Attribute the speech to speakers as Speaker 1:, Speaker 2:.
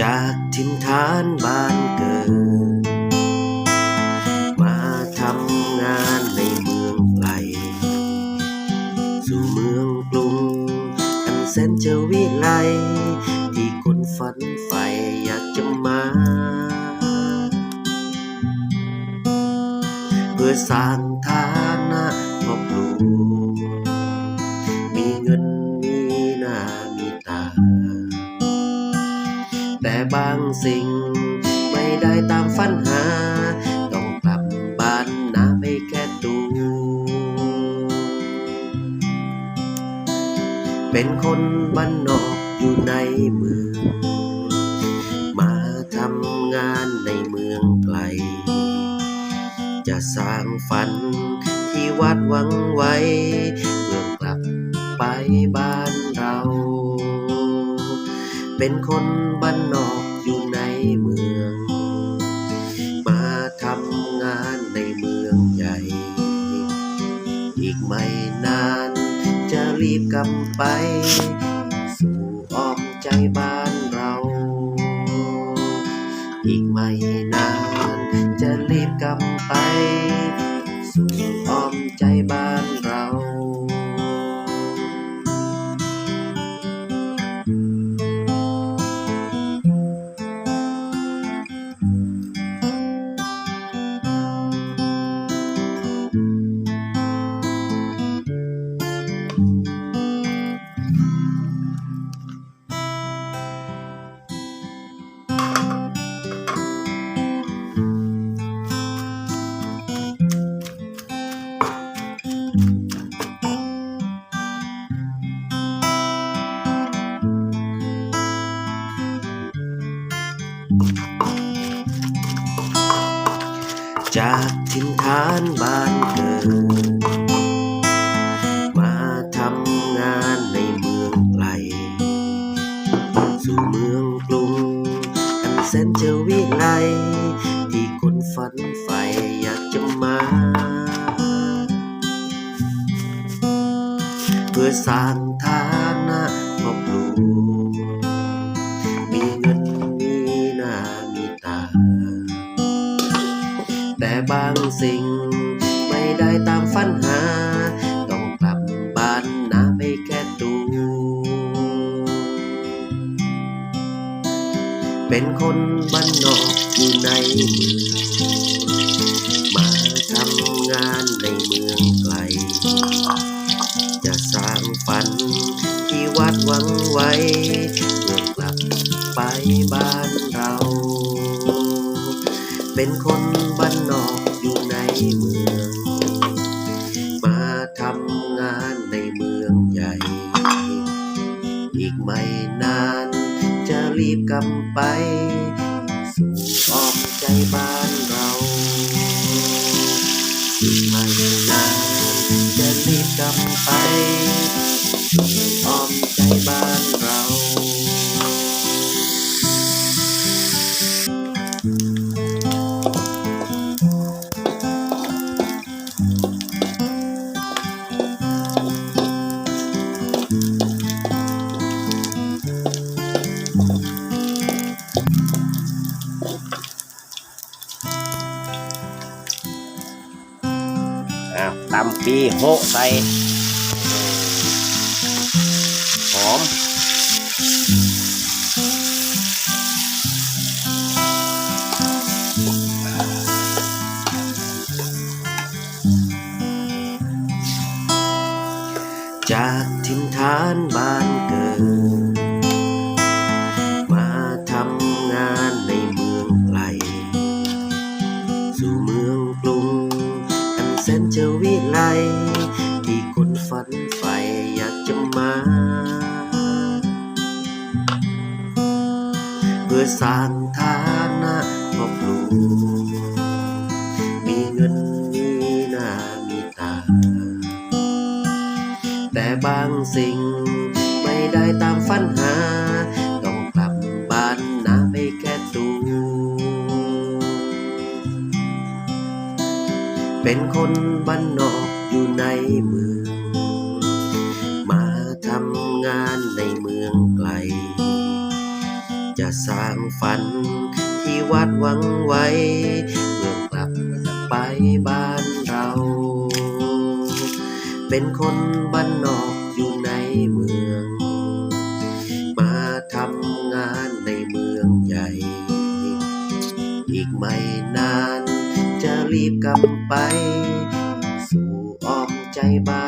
Speaker 1: จากถิ่นฐานบ้านเกิด มาทำงานในเมืองไกล สู่เมืองกรุงอันแสนจะวิไลที่คนฝันใฝ่อยากจะมา เพื่อสร้าง สิ่ง ไม่ได้ตามฝันหา ต้องกลับบ้านนาไปแค่ตัวเป็นคนบ้านนอกอยู่ในเมือง มาทำงานในเมืองไกล จะสร้างฝันที่วาดหวังไว้เพื่อกลับไปบ้านเรา เป็นคนบ้านนอก รีบกลับไป สู่อ้อมใจบ้านเรา อีกไม่นาน จะรีบกลับไป สู่อ้อมใจบ้านเรา จากถิ่นฐานบ้านเกิดมาทำงานในเมืองไกล สู่เมืองกรุงอันแสนจะวิไลที่คนฝันใฝ่อยากจะมา เพื่อสร้างฐาน แต่บางสิ่ง ไม่ได้ตามฝันหา ต้องกลับบ้านนาไปแค่ตัว เป็นคนบ้านนอกอยู่ในเมืองมาทำงานในเมืองไกล จะสร้างฝันที่วาดหวังไว้เมื่อกลับไปบ้านเรา เป็นคน บ้านนอกอยู่ในเมือง มาทำงานในเมืองใหญ่ อีกไม่นานจะรีบกลับไป สู่อ้อมใจบ้านเราอีกไม่นานจะรีบกลับไปสู่อ้อม
Speaker 2: ปีโหใส่หอม
Speaker 1: จากถิ่นฐานบ้านเกิด มาทำงานในเมืองไกล สู่เมืองกรุงอันแสนเจะวิไล ที่คนฝันใฝ่อยากจะมา เพื่อสร้างฐานะครอบครัวมีเงินมีหน้ามีตา แต่บางสิ่งไม่ได้ตามฝันหา ต้องกลับบ้านนาไปแค่ตัวเป็นคนบ้านน มืองมาทำงานในเมืองไกล จะสร้างฝันที่วัดหวังไว้ เมื่อกลับไปบ้านเรา เป็นคนบ้านนอกอยู่ในเมือง มาทำงานในเมืองใหญ่ อีกไม่นานจะรีบกลับไป bye bye.